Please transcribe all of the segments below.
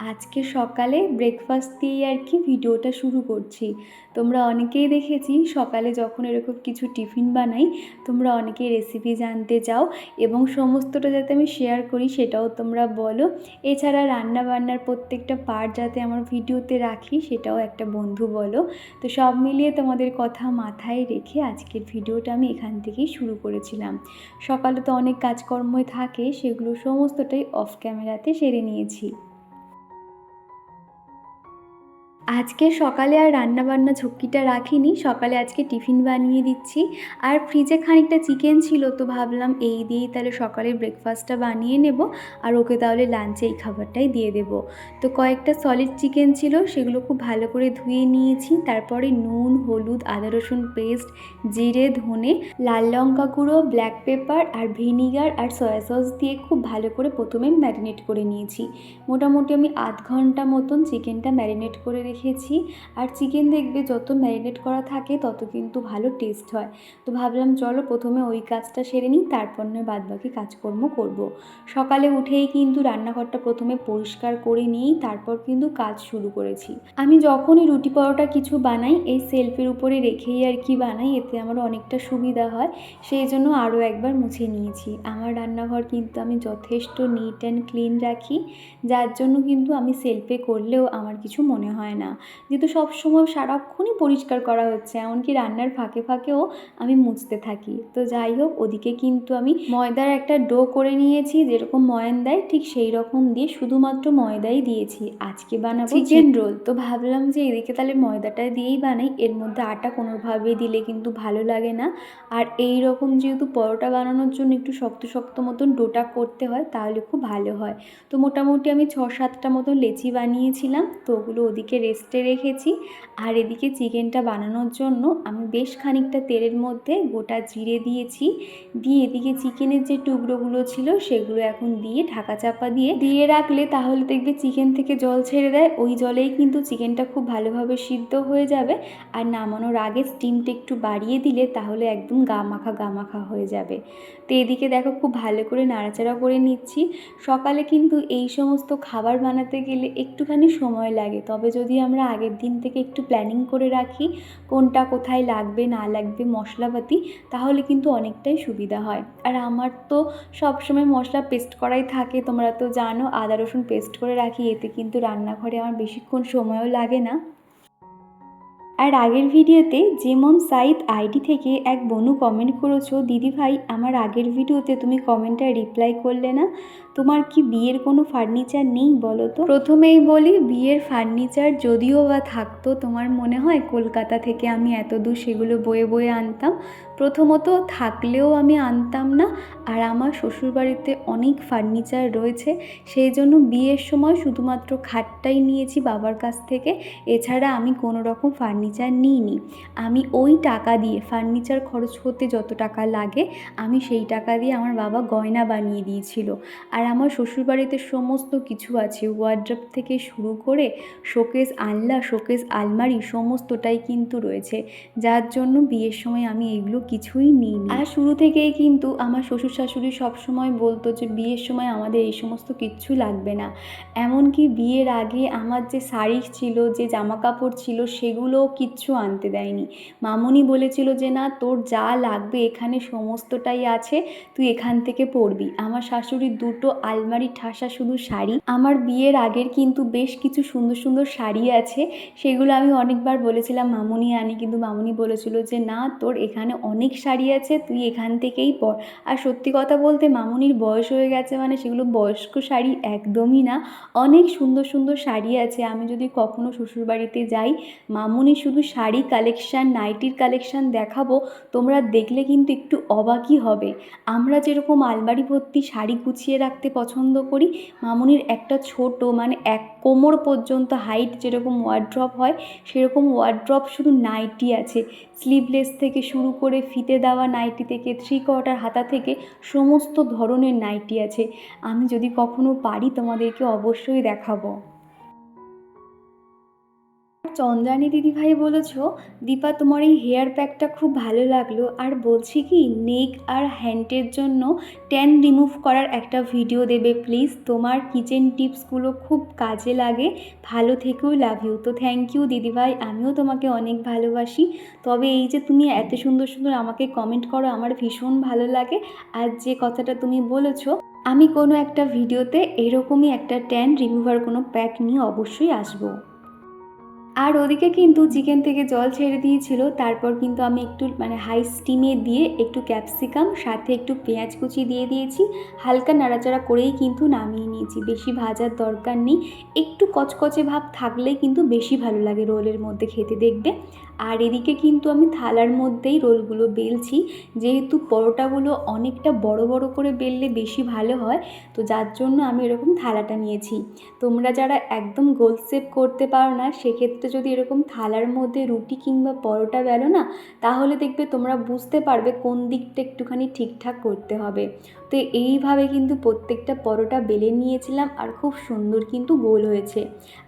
আজকে সকালে ব্রেকফাস্ট দিয়ে আর কি ভিডিওটা শুরু করছি। তোমরা অনেকেই দেখেছি সকালে যখন এরকম কিছু টিফিন বানাই, তোমরা অনেকেই রেসিপি জানতে চাও এবং সমস্তটা যাতে আমি শেয়ার করি সেটাও তোমরা বলো। এছাড়া রান্না বান্নার প্রত্যেকটা পার্ট যাতে আমার ভিডিওতে রাখি সেটাও একটা বন্ধু বলো। তো সব মিলিয়ে তোমাদের কথা মাথায় রেখে আজকের ভিডিওটা আমি এখান থেকেই শুরু করেছিলাম। সকালে তো অনেক কাজকর্মই থাকে, সেগুলো সমস্তটাই অফ ক্যামেরাতে সেরে নিয়েছি। আজকে সকালে আর রান্না বান্না ঝক্কিটা রাখিনি, সকালে আজকে টিফিন বানিয়ে দিচ্ছি। আর ফ্রিজে খানিকটা চিকেন ছিল তো ভাবলাম এই দিয়েই তাহলে সকালে ব্রেকফাস্টটা বানিয়ে নেব, আর ওকে তাহলে লাঞ্চে এই খাবারটাই দিয়ে দেব। তো কয়েকটা সলিড চিকেন ছিল, সেগুলো খুব ভালো করে ধুয়ে নিয়েছি। তারপরে নুন, হলুদ, আদা রসুন পেস্ট জিরে, ধনে, লাল লঙ্কা গুঁড়ো ব্ল্যাক পেপার আর ভিনিগার আর সয়া সস দিয়ে খুব ভালো করে প্রথমে ম্যারিনেট করে নিয়েছি। মোটামুটি আমি আধ ঘণ্টা মতন চিকেনটা ম্যারিনেট করে রেখেছি। আর চিকেন দেখবে যত ম্যারিনেট করা থাকে, তত কিন্তু ভালো টেস্ট হয়। তো ভাবলাম, চলো প্রথমে ওই কাজটা সেরে নিই, তারপর নয় বাদবাকি কাজকর্ম করব। সকালে উঠেই কিন্তু রান্নাঘরটা প্রথমে পরিষ্কার করে নিয়েই তারপর কিন্তু কাজ শুরু করেছি। আমি যখনই রুটি পরোটা কিছু বানাই, এই সেলফের উপরে রেখেই আর কি বানাই, এতে আমার অনেকটা সুবিধা হয়। সেই জন্য আরও একবার মুছে নিয়েছি। আমার রান্নাঘর কিন্তু আমি যথেষ্ট নিট অ্যান্ড ক্লিন রাখি। যার জন্য কিন্তু আমি সেলফে করলেও আমার কিছু মনে হয় না। যেহেতু সবসময় সারাক্ষণই পরিষ্কার করা হচ্ছে এমনকি রান্নার ফাঁকে ফাঁকেও আমি মুছতে থাকি। তো যাই হোক ওদিকে কিন্তু আমি ময়দার একটা ডো করে নিয়েছি যেরকম ময়ান দেয় ঠিক সেই রকম দিয়ে শুধুমাত্র ময়দাই দিয়েছি। আজকে বানাবো চিকেন রোল তো ভাবলাম যে এদিকে তাহলে ময়দাটা দিয়েই বানাই এর মধ্যে আটা কোনোভাবে দিলে কিন্তু ভালো লাগে না। আর এই রকম যেহেতু পরোটা বানানোর জন্য একটু শক্ত শক্ত মতন ডোটা করতে হয় তাহলে খুব ভালো হয়। তো মোটামুটি আমি ছ সাতটা মতন লেচি বানিয়েছিলাম তো ওগুলো ওদিকে রেস্টে রেখেছি। আর এদিকে চিকেনটা বানানোর জন্য আমি বেশ খানিকটা তেলের মধ্যে গোটা জিরে দিয়েছি। দিয়ে এদিকে চিকেনের যে টুকরোগুলো ছিল সেগুলো এখন দিয়ে ঢাকা চাপা দিয়ে দিয়ে রাখলে তাহলে দেখবে চিকেন থেকে জল ছেড়ে দেয়। ওই জলেই কিন্তু চিকেনটা খুব ভালোভাবে সিদ্ধ হয়ে যাবে। আর নামানোর আগে স্টিমটা একটু বাড়িয়ে দিলে তাহলে একদম গা মাখা গা মাখা হয়ে যাবে। তো এদিকে দেখো খুব ভালো করে নাড়াচাড়া করে নিচ্ছি। সকালে কিন্তু এই সমস্ত খাবার বানাতে গেলে একটুখানি সময় লাগে। তবে যদি আমরা আগের দিন থেকে একটু প্ল্যানিং করে রাখি, কোনটা কোথায় লাগবে, না লাগবে মশলাপাতি, তাহলে কিন্তু অনেকটাই সুবিধা হয়। আর আমার তো সবসময় মশলা পেস্ট করাই থাকে, তোমরা তো জানো, আদা, রসুন পেস্ট করে রাখি, এতে কিন্তু রান্নাঘরে আমার বেশিক্ষণ সময়ও লাগে না। আর আগের ভিডিওতে যেমন সাইদ আইডি থেকে এক বনু কমেন্ট করেছ, দিদি ভাই, আমার আগের ভিডিওতে তুমি কমেন্টটা রিপ্লাই করলে না? তোমার কি বিয়ের কোনো ফার্নিচার নেই বলো তো? প্রথমেই বলি, বিয়ের ফার্নিচার যদিও বা থাকতো, তোমার মনে হয়? কলকাতা থেকে আমি এত দূর সেগুলো বয়ে বয়ে আনতাম। প্রথমত থাকলেও আমি আনতাম না, আর আমার শ্বশুরবাড়িতে অনেক ফার্নিচার রয়েছে। সেই জন্য বিয়ের সময় শুধুমাত্র খাটটাই নিয়েছি বাবার কাছ থেকে। এছাড়া আমি কোনো রকম ফার্নিচার নিইনি। আমি ওই টাকা দিয়ে ফার্নিচার খরচ হতে যত টাকা লাগে, আমি সেই টাকা দিয়ে আমার বাবা গয়না বানিয়ে দিয়েছিল। আর আমার শ্বশুরবাড়িতে সমস্ত কিছু আছে। ওয়ার্ড্রপ থেকে শুরু করে শোকেস আনলা শোকেস আলমারি সমস্তটাই কিন্তু রয়েছে। যার জন্য বিয়ের সময় আমি এগুলো কিছুই নিইনি। আর শুরু থেকেই কিন্তু আমার শ্বশুর শাশুড়ি সবসময় বলতো যে, বিয়ের সময় আমাদের এই সমস্ত কিচ্ছু লাগবে না। এমনকি বিয়ের আগে আমার যে শাড়ি ছিল, যে জামা কাপড় ছিল, সেগুলোও কিচ্ছু আনতে দেয়নি। মামুনি বলেছিল যে, না, তোর যা লাগবে এখানে সমস্তটাই আছে, তুই এখান থেকে পরবি। আমার শাশুড়ি দুটো আলমারি ঠাসা শুধু শাড়ি। আমার বিয়ের আগের কিন্তু বেশ কিছু সুন্দর সুন্দর শাড়ি আছে। সেগুলো আমি অনেকবার বলেছিলাম, মামুনি আনি। কিন্তু মামুনি বলেছিল যে, না, তোর এখানে অনেক শাড়ি আছে, তুই এখান থেকেই পর। আর সত্যি কথা বলতে, মামুনির বয়স হয়ে গেছে মানে সেগুলো বয়স্ক শাড়ি একদমই না। অনেক সুন্দর সুন্দর শাড়ি আছে। আমি যদি কখনো শ্বশুরবাড়িতে যাই, মামুনি শুধু শাড়ি কালেকশান, নাইটির কালেকশান দেখাবো, তোমরা দেখলে কিন্তু একটু অবাকই হবে। আমরা যেরকম আলমারি ভর্তি শাড়ি গুছিয়ে রাখতে পছন্দ করি। মামনির একটা ছোট মানে এক কোমর পর্যন্ত হাইট যেরকম ওয়ার্ড্রপ হয়, সেরকম ওয়ার্ড্রপ শুধু নাইটি আছে। স্লিভলেস থেকে শুরু করে ফিতে দেওয়া নাইটি থেকে থ্রি কোয়ার্টার হাতা থেকে সমস্ত ধরনের নাইটি আছে। আমি যদি কখনো পারি তোমাদেরকে অবশ্যই দেখাবো। চন্দ্রানী দিদিভাই বলেছ, দীপা, তোমার এই হেয়ার প্যাকটা খুব ভালো লাগল। আর বলছি কি নেক আর হ্যান্ডের জন্য ট্যান রিমুভ করার একটা ভিডিও দেবে প্লিজ তোমার কিচেন টিপসগুলো খুব কাজে লাগে। ভালো থেকেও লাভ ইউ তো থ্যাংক ইউ দিদিভাই, আমিও তোমাকে অনেক ভালোবাসি। তবে এই যে তুমি এত সুন্দর সুন্দর আমাকে কমেন্ট করো, আমার ভীষণ ভালো লাগে। আর যে কথাটা তুমি বলেছ, আমি কোনো একটা ভিডিওতে এরকমই একটা ট্যান রিমুভার কোনো প্যাক নিয়ে অবশ্যই আসব। আর ওদিকে কিন্তু চিকেন থেকে জল ছেড়ে দিয়েছিল। তারপর কিন্তু আমি একটু মানে হাই স্টিমে দিয়ে একটু ক্যাপসিকাম সাথে একটু পেঁয়াজ কুচি দিয়ে দিয়েছি। হালকা নাড়াচাড়া করেই কিন্তু নামিয়ে নিয়েছি। বেশি ভাজার দরকার নেই। একটু কচকচে ভাব থাকলেই কিন্তু বেশি ভালো লাগে রোলের মধ্যে খেতে দেখবে। আর এদিকে কিন্তু আমি থালার মধ্যেই রোলগুলো বেলছি। যেহেতু পরোটাগুলো অনেকটা বড় বড় করে বেললে বেশি ভালো হয়, তো যার জন্য আমি এরকম থালাটা নিয়েছি। তোমরা যারা একদম গোল সেপ করতে পারো না, সেক্ষেত্রে যদি এরকম থালার মধ্যে রুটি কিংবা পরোটা বেলো না, তাহলে দেখবে তোমরা বুঝতে পারবে কোন দিকটা একটুখানি ঠিকঠাক করতে হবে। তো এইভাবে কিন্তু প্রত্যেকটা পরোটা বেলে নিয়েছিলাম আর খুব সুন্দর কিন্তু গোল হয়েছে।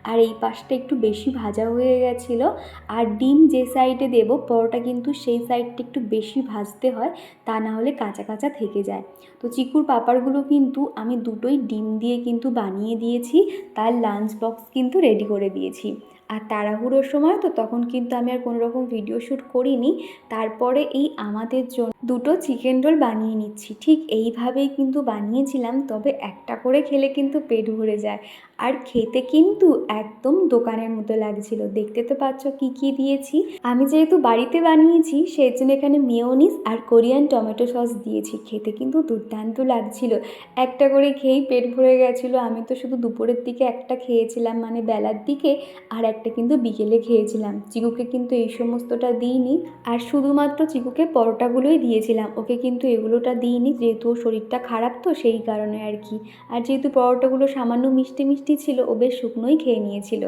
আর এই পাশটা একটু বেশি ভাজা হয়ে গেছিল। আর ডিম যে সাইডে দেব, পরোটা কিন্তু সেই সাইডটা একটু বেশি ভাজতে হয়, তা না হলে কাঁচা কাঁচা থেকে যায়। তো চিকুর পাপাড়গুলো কিন্তু আমি দুটোই ডিম দিয়ে কিন্তু বানিয়ে দিয়েছি, তার লাঞ্চ বক্স কিন্তু রেডি করে দিয়েছি। আর তাড়াহুড়োর সময় তো তখন কিন্তু আমি আর কোনো রকম ভিডিও শ্যুট করিনি, তারপরে এই আমাদের জন্য দুটো চিকেন রোল বানিয়ে নিচ্ছি। ঠিক এইভাবেই কিন্তু বানিয়েছিলাম, তবে একটা করে খেলে কিন্তু পেট ভরে যায়। আর খেতে কিন্তু একদম দোকানের মতো লাগছিল। দেখতে তো পাচ্ছ কি কি দিয়েছি। আমি যেহেতু বাড়িতে বানিয়েছি, সেই জন্য এখানে মেয়োনিস আর কোরিয়ান টমেটো সস দিয়েছি। খেতে কিন্তু দুর্দান্ত লাগছিল। একটা করে খেয়েই পেট ভরে গেছিল। আমি তো শুধু দুপুরের দিকে একটা খেয়েছিলাম মানে বেলার দিকে, আর একটা কিন্তু বিকেলে খেয়েছিলাম। চিকুকে কিন্তু এই সমস্তটা দিইনি। আর শুধুমাত্র চিকুকে পরোটাগুলোই দিয়েছিলাম। ওকে কিন্তু এগুলোটা দিইনি, যেহেতু ওর শরীরটা খারাপ তো সেই কারণে আর কি। আর যেহেতু পরোটাগুলো সামান্য মিষ্টি মিষ্টি ছিল, ও বেশ শুকনোই খেয়ে নিয়েছিল।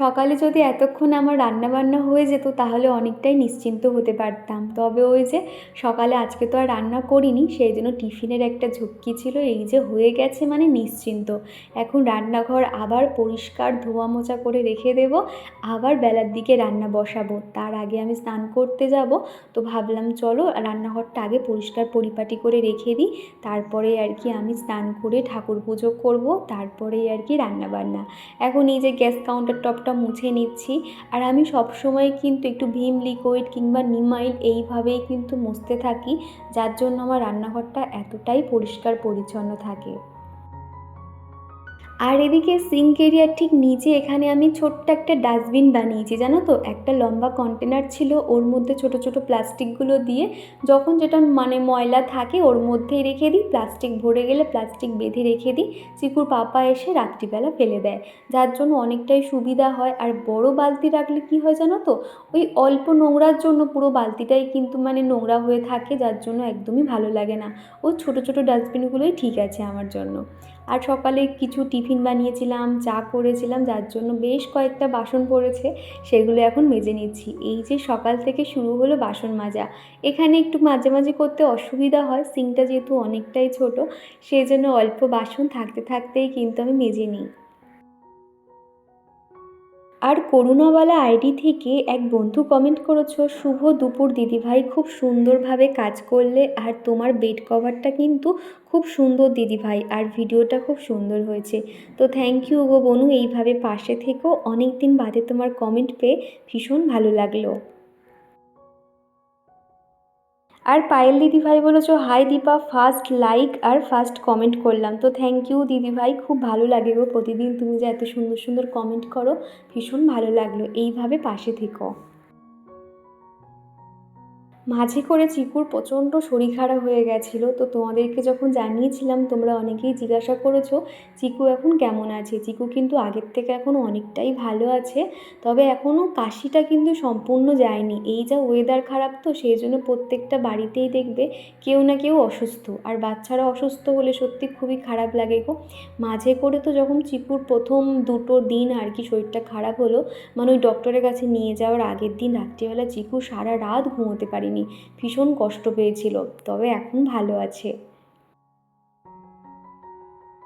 সকালে যদি এতক্ষণ আমার রান্নাবান্না হয়ে যেত, তাহলে অনেকটাই নিশ্চিন্ত হতে পারতাম। তবে ওই যে সকালে আজকে তো আর রান্না করিনি, সেই জন্য টিফিনের একটা ঝুঁকি ছিল, এই যে হয়ে গেছে মানে নিশ্চিন্ত। এখন রান্নাঘর আবার পরিষ্কার ধোয়া মোচা করে রেখে দেব, আবার বেলার দিকে রান্না বসাবো। তার আগে আমি স্নান করতে যাব, তো ভাবলাম চলো রান্নাঘরটা আগে পরিষ্কার পরিপাটি করে রেখে দিই, তারপরে আর কি আমি স্নান করে ঠাকুর পুজো করব, তারপরেই আর কি রান্নাবান্না। এখন এই যে গ্যাস কাউন্টার টপ মুখটা মুছে নিচ্ছি। আর আমি সব সময় কিন্তু একটু ভীম, লিকুইড কিংবা নিমাইল এইভাবেই কিন্তু মুছতে থাকি, যার জন্য আমার রান্নাঘরটা এতটাই পরিষ্কার পরিচ্ছন্ন থাকে। আর এদিকে সিঙ্ক এরিয়ার ঠিক নিচে এখানে আমি ছোট্ট একটা ডাস্টবিন বানিয়েছি, জানো তো? একটা লম্বা কন্টেনার ছিল, ওর মধ্যে ছোট ছোট প্লাস্টিকগুলো দিয়ে যখন যেটা মানে ময়লা থাকে ওর মধ্যেই রেখে দিই প্লাস্টিক ভরে গেলে প্লাস্টিক বেঁধে রেখে দিই, চিকুর পাপা এসে রাত্রিবেলা ফেলে দেয়। যার জন্য অনেকটাই সুবিধা হয়, আর বড় বালতি রাখলে কি হয় জানো তো? ওই অল্প নোংরার জন্য পুরো বালতিটাই কিন্তু মানে নোংরা হয়ে থাকে, যার জন্য একদমই ভালো লাগে না। ও ছোট ছোট ডাস্টবিনগুলোই ঠিক আছে আমার জন্য। আর সকালে কিছু টিফিন বানিয়েছিলাম, চা করেছিলাম, যার জন্য বেশ কয়েকটা বাসন পড়েছে, সেগুলো এখন মেজে নিচ্ছি। এই যে সকাল থেকে শুরু হলো বাসন মাজা। এখানে একটু মাঝে মাঝে করতে অসুবিধা হয়, সিংটা যেহেতু অনেকটাই ছোট সেই জন্য অল্প বাসন থাকতে থাকতেই কিন্তু আমি মেজে নিই। আর করুণাওয়ালা আইডি থেকে এক বন্ধু কমেন্ট করেছ, শুভ দুপুর দিদিভাই, খুব সুন্দরভাবে কাজ করলে আর তোমার বেড কভারটা কিন্তু খুব সুন্দর দিদিভাই, আর ভিডিওটা খুব সুন্দর হয়েছে। তো থ্যাংক ইউ গো বনু, এইভাবে পাশে থেকেও অনেক দিন বাদে তোমার কমেন্ট পেয়ে ভীষণ ভালো লাগল। আর পায়েল দিদিভাই বলেছ হাই দীপা ফার্স্ট লাইক আর ফার্স্ট কমেন্ট করলাম। তো থ্যাংক ইউ দিদিভাই খুব ভালো লাগে গো প্রতিদিন তুমি যে এত সুন্দর সুন্দর কমেন্ট করো, ভীষণ ভালো লাগল। এইভাবে পাশে থেকো। মাঝে করে চিকুর প্রচণ্ড শরীর খারাপ হয়ে গেছিল। তো তোমাদেরকে যখন জানিয়েছিলাম, তোমরা অনেকেই জিজ্ঞাসা করেছ, চিকু এখন কেমন আছে? চিকু কিন্তু আগের থেকে এখন অনেকটাই ভালো আছে, তবে এখনও কাশিটা কিন্তু সম্পূর্ণ যায়নি। এই যা ওয়েদার খারাপ তো, সেই জন্য প্রত্যেকটা বাড়িতেই দেখবে কেউ না কেউ অসুস্থ। আর বাচ্চারা অসুস্থ হলে সত্যি খুবই খারাপ লাগে গো। মাঝে করে তো যখন চিকুর প্রথম দুটো দিন আর কি শরীরটা খারাপ হলো মানে ওই ডক্টরের কাছে নিয়ে যাওয়ার আগের দিন রাত্রিবেলা চিকু সারা রাত ঘুমোতে পারিনি। পারেনি ভীষণ কষ্ট পেয়েছিল তবে এখন ভালো আছে।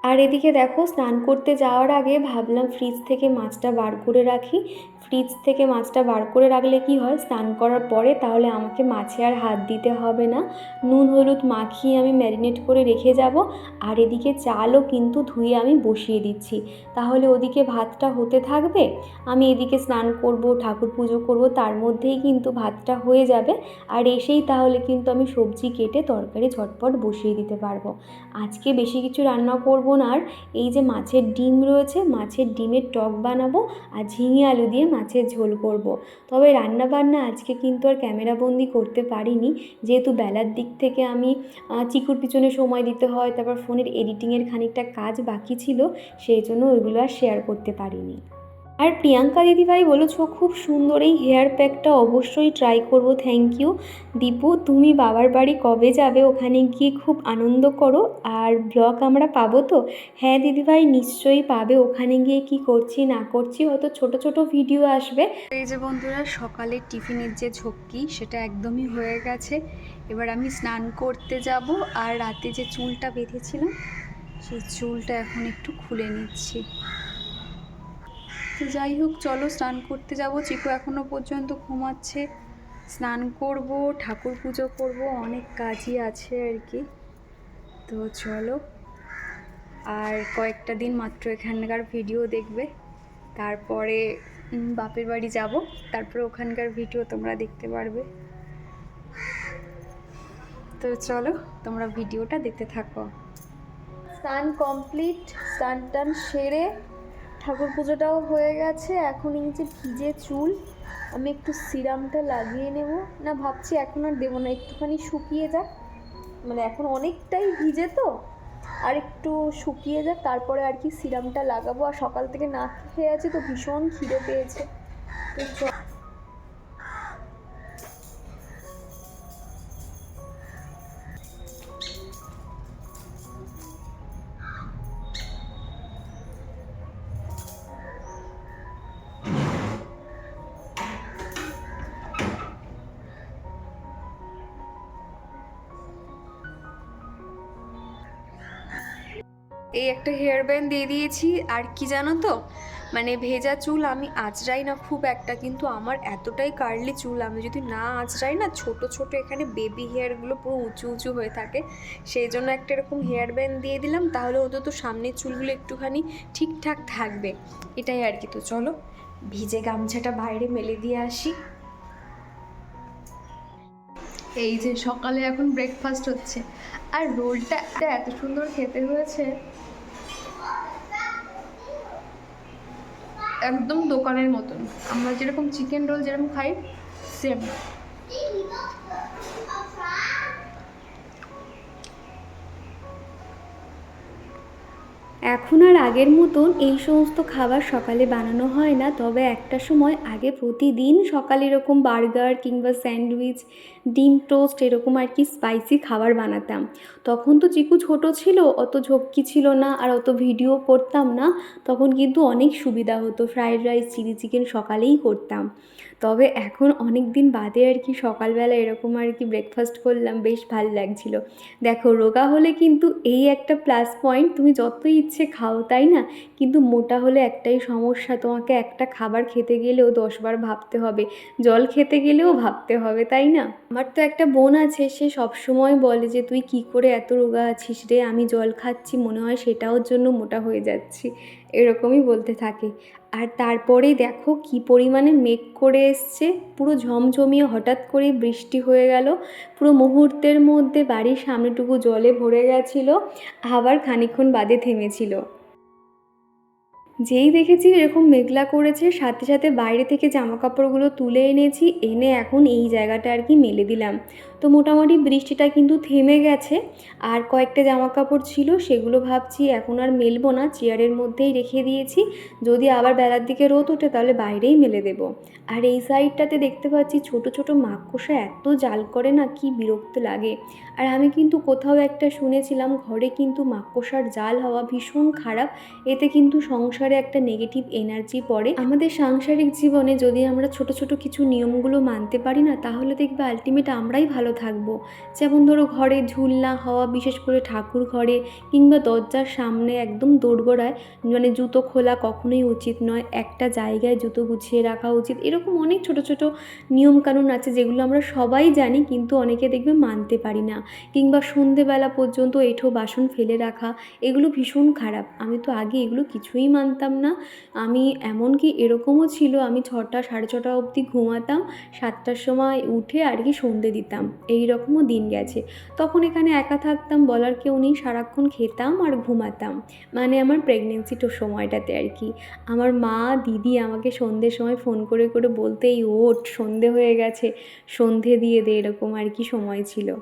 আর এদিকে দেখো, স্নান করতে যাওয়ার আগে ভাবলাম ফ্রিজ থেকে মাছটা বার করে রাখি। ফ্রিজ থেকে মাছটা বার করে রাখলে কি হয়? স্নান করার পরে তাহলে আমাকে মাছে আর হাত দিতে হবে না। নুন, হলুদ মাখিয়ে আমি ম্যারিনেট করে রেখে যাব। আর এদিকে চালও কিন্তু ধুয়ে আমি বসিয়ে দিচ্ছি। তাহলে ওদিকে ভাতটা হতে থাকবে। আমি এদিকে স্নান করব, ঠাকুর পুজো করব, তার মধ্যেই কিন্তু ভাতটা হয়ে যাবে। আর এসেই তাহলে কিন্তু আমি সবজি কেটে তরকারি ঝটপট বসিয়ে দিতে পারব। আজকে বেশি কিছু রান্না করব আর এই যে মাছের ডিম রয়েছে, মাছের ডিমের টক বানাবো আর ঝিঙে আলু দিয়ে মাছের ঝোল করব। তবে রান্না বান্না আজকে কিন্তু আর ক্যামেরাবন্দি করতে পারিনি যেহেতু বেলার দিক থেকে আমি চিকুর পিছনে সময় দিতে হয়, তারপর ফোনের এডিটিংয়ের খানিকটা কাজ বাকি ছিল, সেই জন্য ওইগুলো আর শেয়ার করতে পারিনি আর প্রিয়াঙ্কা দিদিভাই বলেছ, খুব সুন্দর এই হেয়ার প্যাকটা অবশ্যই ট্রাই করব থ্যাংক ইউ দীপু, তুমি বাবার বাড়ি কবে যাবে ওখানে গিয়ে খুব আনন্দ করো, আর ব্লগ আমরা পাবো তো? হ্যাঁ দিদিভাই, নিশ্চয়ই পাবে, ওখানে গিয়ে কি করছি, না করছি, হয়তো ছোট ছোট ভিডিও আসবে। এই যে বন্ধুরা সকালের টিফিনের যে ঝক্কি, সেটা একদমই হয়ে গেছে। এবার আমি স্নান করতে যাব, আর রাতে যে চুলটা বেঁধেছিলাম, সেই চুলটা এখন একটু খুলে নিচ্ছি। তো যাই হোক, চলো স্নান করতে যাব। চিকু এখনও পর্যন্ত ঘুমাচ্ছে। স্নান করব, ঠাকুর পুজো করব, অনেক কাজই আছে আর কি। তো চলো, আর কয়েকটা দিন মাত্র এখানকার ভিডিও দেখবে। তারপরে বাপের বাড়ি যাব। তারপরে ওখানকার ভিডিও তোমরা দেখতে পারবে। তো চলো, তোমরা ভিডিওটা দেখতে থাকো। স্নান কমপ্লিট, স্নান টান সেরে ঠাকুর পুজোটাও হয়ে গেছে। এখন এই যে ভিজে চুল, আমি একটু সিরামটা লাগিয়ে নেব। না, ভাবছি এখন আর দেবো না, একটুখানি শুকিয়ে যাক। মানে এখন অনেকটাই ভিজে তো, আর একটু শুকিয়ে যাক, তারপরে আর কি সিরামটা লাগাবো। আর সকাল থেকে না খেয়ে আছে তো ভীষণ খিদে পেয়েছে। তো এই একটা হেয়ার ব্যান্ড দিয়ে দিয়েছি, আর কি জানো তো? মানে ভেজা চুল আমি আঁচড়াই না খুব একটা, কিন্তু আমার এতটাই কার্লি চুল, আমি যদি না আঁচড়াই না, ছোট ছোট এখানে বেবি হেয়ারগুলো পুরো উঁচু উঁচু হয়ে থাকে। সেই জন্য একটা এরকম হেয়ার ব্যান্ড দিয়ে দিলাম, তাহলে অন্তত সামনের চুলগুলো একটুখানি ঠিকঠাক থাকবে। এটাই আর কি, তো চলো, ভিজে গামছাটা বাইরে মেলে দিয়ে আসি। এই যে সকালে এখন ব্রেকফাস্ট হচ্ছে। আর রোলটা এত সুন্দর খেতে হয়েছে। একদম দোকানের মতন। আমরা যেরকম চিকেন রোল যেরকম খাই সেম এখন আর আগের মতন এই সমস্ত খাবার সকালে বানানো হয় না। তবে একটা সময় আগে প্রতিদিন সকালে এরকম বার্গার কিংবা স্যান্ডউইচ, ডিম টোস্ট এরকম আর কি স্পাইসি খাবার বানাতাম। তখন তো চিকু ছোট ছিল, অত ঝক্কি ছিল না আর অত ভিডিও করতাম না। তখন কিন্তু অনেক সুবিধা হতো, ফ্রায়েড রাইস, চিলি চিকেন সকালেই করতাম। তবে এখন অনেক দিন বাদে আর কি সকালবেলা এরকম আর কি ব্রেকফাস্ট করলাম, বেশ ভালো লাগছিল। দেখো, রোগা হলে কিন্তু এই একটা প্লাস পয়েন্ট তুমি যতই ইচ্ছে খাও তাই না? কিন্তু মোটা হলে একটাই সমস্যা, তোমাকে একটা খাবার খেতে গেলেও দশবার ভাবতে হবে। জল খেতে গেলেও ভাবতে হবে, তাই না? আমার তো একটা বোন আছে, সে সবসময় বলে যে, তুই কি করে এত রোগা আছিস রে? আমি জল খাচ্ছি, মনে হয় সেটাও জন্য মোটা হয়ে যাচ্ছি। এরকমই বলতে থাকে। আর তারপরেই দেখো কি পরিমাণে মেঘ করে এসছে। পুরো ঝমঝমিয়ে হঠাৎ করে বৃষ্টি হয়ে গেল। পুরো মুহূর্তের মধ্যে বাড়ির সামনেটুকু জলে ভরে গেছিল, আবার খানিকক্ষণ বাদে থেমেছিল। যেই দেখেছি এরকম মেঘলা করেছে, সাথে সাথে বাইরে থেকে জামা কাপড়গুলো তুলে এনেছি, এনে এখন এই জায়গাটা আর কি মেলে দিলাম। তো মোটামুটি বৃষ্টিটা কিন্তু থেমে গেছে। আর কয়েকটা জামা কাপড় ছিল, সেগুলো ভাবছি এখন আর মেলবো না, চেয়ারের মধ্যেই রেখে দিয়েছি। যদি আবার বেলার দিকে রোদ ওঠে তাহলে বাইরেই মেলে দেবো। আর এই সাইডটাতে দেখতে পাচ্ছি ছোট ছোট মাকড়সা এত জাল করে না, কি বিরক্ত লাগে। আর আমি কিন্তু কোথাও একটা শুনেছিলাম, ঘরে কিন্তু মাকড়সার জাল হওয়া ভীষণ খারাপ। এতে কিন্তু সংসারে একটা নেগেটিভ এনার্জি পড়ে। আমাদের সাংসারিক জীবনে যদি আমরা ছোট ছোট কিছু নিয়মগুলো মানতে পারি না, তাহলে দেখবে আলটিমেট আমরাই ভালো ভালো থাকব। যেমন ধরো ঘরে ঝুলনা হওয়া, বিশেষ করে ঠাকুর ঘরে কিংবা দরজার সামনে একদম দোরগোড়ায় মানে জুতো খোলা কখনোই উচিত নয়। একটা জায়গায় জুতো গুছিয়ে রাখা উচিত। এরকম অনেক ছোট ছোট নিয়মকানুন আছে যেগুলো আমরা সবাই জানি কিন্তু অনেকে দেখবে মানতে পারি না। কিংবা সন্ধেবেলা পর্যন্ত এঁঠো বাসন ফেলে রাখা, এগুলো ভীষণ খারাপ। আমি তো আগে এগুলো কিছুই মানতাম না। আমি এমনকি এরকমও ছিল, আমি ছটা, সাড়ে ছটা অবধি ঘুমাতাম, সাতটার সময় উঠে আর কি সন্ধে দিতাম। এই রকমও দিন গেছে। তখন এখানে একা থাকতাম, বলার কেউ নেই, সারাক্ষণ খেতাম আর ঘুমাতাম। মানে আমার প্রেগনেন্সিটো সময়টাতে আর কি। আমার মা, দিদি আমাকে সন্ধ্যের সময় ফোন করে করে বলতেই, ওঠ, সন্ধে হয়ে গেছে। সন্ধে দিয়ে দে, এরকম আর কি সময় ছিল।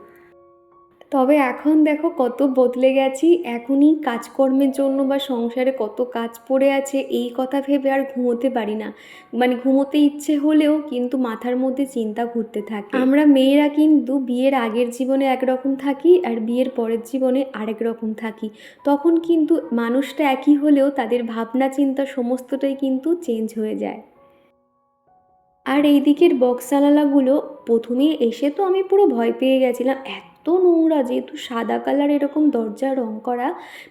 তবে এখন দেখো কত বদলে গেছি, এখনই কাজকর্মের জন্য বা সংসারে কত কাজ পড়ে আছে, এই কথা ভেবে আর ঘুমোতে পারি না। মানে ঘুমোতে ইচ্ছে হলেও কিন্তু মাথার মধ্যে চিন্তা ঘুরতে থাকে। আমরা মেয়েরা কিন্তু বিয়ের আগের জীবনে একরকম থাকি আর বিয়ের পরের জীবনে আরেক রকম থাকি। তখন কিন্তু মানুষটা একই হলেও তাদের ভাবনা চিন্তা সমস্তটাই কিন্তু চেঞ্জ হয়ে যায়। আর এই দিকের বক্সালালাগুলো প্রথমে এসে তো আমি পুরো ভয় পেয়ে গেছিলাম, এত নোংরা, যেহেতু সাদা কালার এরকম দরজা রং করা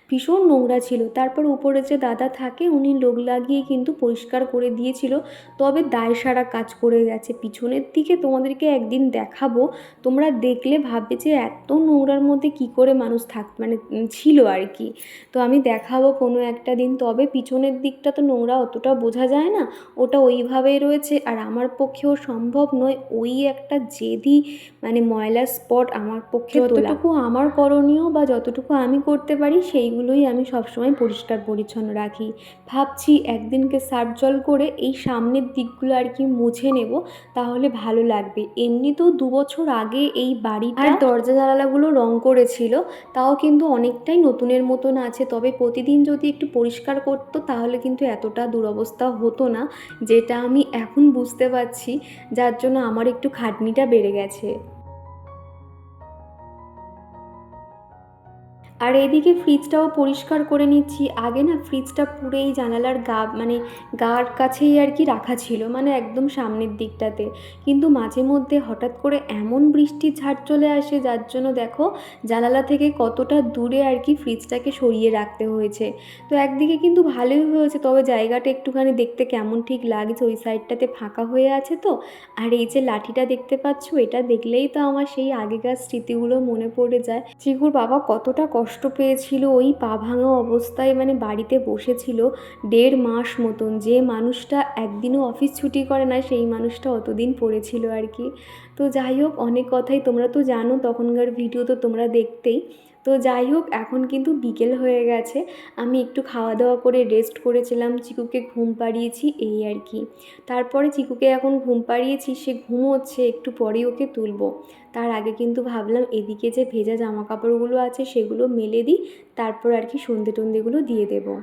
ভীষণ নোংরা ছিল। তারপর উপরে যে দাদা থাকে, উনি লোক লাগিয়ে কিন্তু পরিষ্কার করে দিয়েছিল। তবে দায় সারা কাজ করে গেছে। পিছনের দিকে তোমাদেরকে একদিন দেখাবো। তোমরা দেখলে ভাববে যে এত নোংরার মধ্যে কি করে মানুষ থাক মানে ছিল আর কি। তো আমি দেখাবো কোনো একটা দিন। তবে পিছনের দিকটা তো নোংরা, অতটা বোঝা যায় না। ওটা ওইভাবেই রয়েছে। আর আমার পক্ষেও সম্ভব নয় ওই একটা জেদি মানে ময়লার স্পট আমার পক্ষে যতটুকু আমার করণীয় বা যতটুকু আমি করতে পারি সেইগুলোই আমি সবসময় পরিষ্কার পরিচ্ছন্ন রাখি। ভাবছি একদিনকে সার্ফ জল করে এই সামনের দিকগুলো আর কি মুছে নেব তাহলে ভালো লাগবে। এমনিতেও দু বছর আগে এই বাড়িটা আর দরজা জানালাগুলো রং করেছিল তাও কিন্তু অনেকটাই নতুনের মতন আছে। তবে প্রতিদিন যদি একটু পরিষ্কার করতো তাহলে কিন্তু এতটা দুরবস্থা হতো না যেটা আমি এখন বুঝতে পারছি। যার জন্য আমার একটু খাটনিটা বেড়ে গেছে। আর এদিকে ফ্রিজটাও পরিষ্কার করে নিচ্ছি। আগে না ফ্রিজটা পুরোই জানালার গা মানে গার কাছেই আর কি রাখা ছিল মানে একদম সামনের দিকটাতে। কিন্তু মাঝে মধ্যে হঠাৎ করে এমন বৃষ্টির ঝাড় চলে আসে, যার জন্য দেখো জানালা থেকে কতটা দূরে আর কি ফ্রিজটাকে সরিয়ে রাখতে হয়েছে। তো একদিকে কিন্তু ভালোই হয়েছে, তবে জায়গাটা একটুখানি দেখতে কেমন ঠিক লাগছে, ওই সাইডটাতে ফাঁকা হয়ে আছে তো। আর এই যে লাঠিটা দেখতে পাচ্ছ, এটা দেখলেই তো আমার সেই আগেকার স্মৃতিগুলো মনে পড়ে যায়। চিকুর বাবা কতটা কষ্ট পেয়েছিল ওই পা ভাঙা অবস্থায় মানে বাড়িতে বসেছিল দেড় মাস মতন। যে মানুষটা একদিনও অফিস ছুটি করে না, সেই মানুষটা অতদিন পড়েছিল আর কি। তো যাই হোক, অনেক কথাই তোমরা তো জানো, তখনকার ভিডিও তো তোমরা দেখতেই। তো যাই হোক, এখন কিন্তু বিকেল হয়ে গেছে। আমি একটু খাওয়া দাওয়া করে রেস্ট করেছিলাম, চিকুকে ঘুম পাড়িয়েছি, এই আর কি। তারপরে চিকুকে এখন ঘুম পাড়িয়েছি, সে ঘুমোচ্ছে, একটু পরেই ওকে তুলবো। তার আগে কিন্তু ভাবলাম এদিকে যে ভেজা জামা কাপড়গুলো আছে, সেগুলো মেলে দিই, তারপর আর কি সন্ধে টন্ধেগুলো দিয়ে দেবো।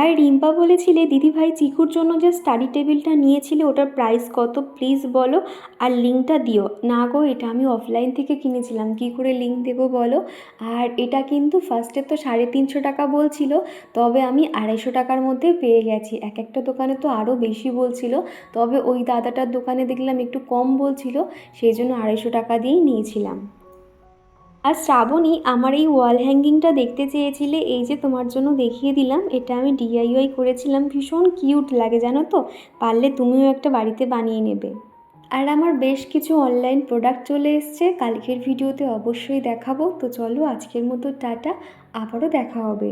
আর রিম্পা বলেছিলে, দিদিভাই চিকুর জন্য যে স্টাডি টেবিলটা নিয়েছিলে, ওটার প্রাইস কত? প্লিজ বলো আর লিঙ্কটা দিও। না গো, এটা আমি অফলাইন থেকে কিনেছিলাম। কী করে লিঙ্ক দেবো বলো? আর এটা কিন্তু ফার্স্টে তো সাড়ে তিনশো টাকা বলছিল, তবে আমি আড়াইশো টাকার মধ্যে পেয়ে গেছি। এক একটা দোকানে তো আরও বেশি বলছিল, তবে ওই দাদাটার দোকানে দেখলাম একটু কম বলছিল, সেই জন্য আড়াইশো টাকা দিয়েই নিয়েছিলাম। আর শ্রাবণী আমার এই ওয়াল হ্যাঙ্গিংটা দেখতে চেয়েছিলে, এই যে তোমার জন্য দেখিয়ে দিলাম, এটা আমি ডিআইওয়াই করেছিলাম। ভীষণ কিউট লাগে, জানো তো? পারলে তুমিও একটা বাড়িতে বানিয়ে নেবে। আর আমার বেশ কিছু অনলাইন প্রোডাক্ট চলে এসছে, কালকের ভিডিওতে অবশ্যই দেখাবো। তো চলো আজকের মতো টাটা, আবারও দেখা হবে।